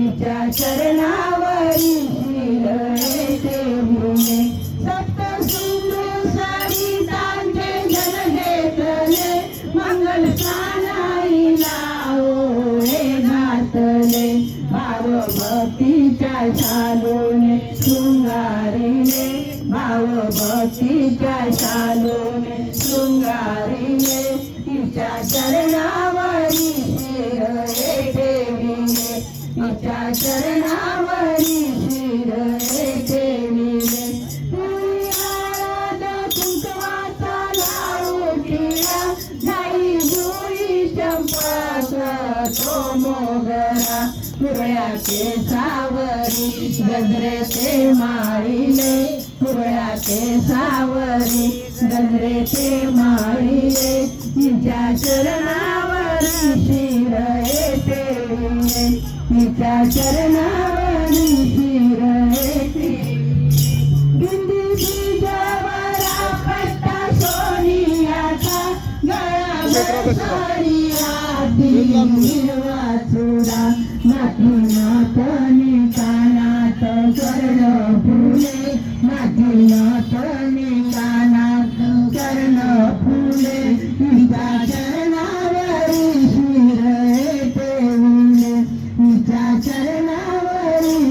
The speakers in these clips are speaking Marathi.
तिच्या चरणावरी शिरळे ठेविले सप्त सुंदर सारी तांचे जन घेतले. मंगल सानाई ओळे घातले. भाव भक्तीच्या शालूने शृंगारीने भाव भक्तीच्या शालूने शृंगारीने तिच्या शरणावर मोगरा पिवळ्या केसावरी गजरे ते माळीले. पिवळ्या केसावरी गजरे ते माळीले. तिच्या चरणावरी शिरळे ठेविले तिच्या चरणावरी बिंदी बीजावरा पट्टा सोनियाचा गळा सोनियाती हिरवा चुडा नाती कानात कर्ण फुले नाती नातनी कानात कर्ण फुले तिच्या चरणावरी तिच्या चरणावरी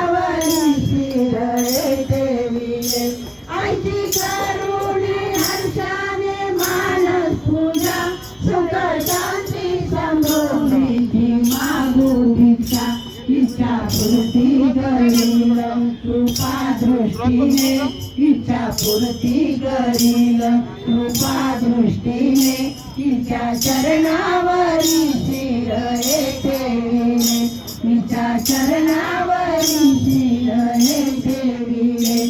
इच्छा पूर्ती कृपा दृष्टीने इच्छा पूर्ती करील कृपा दृष्टीने तिच्या चरणावरी शिर ठेविले तिच्या चरणावरी शिर ठेविले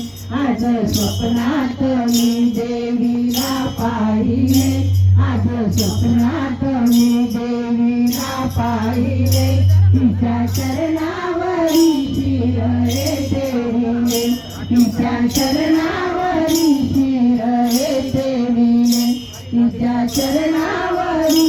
आज स्वप्नात मी देवीला पाहिले आज स्वप्न म्हणजे? पाहिले तिच्या चरणावरी शिरळे ठेविले तिच्या चरणावरी शिरळे ठेविले चरणावरी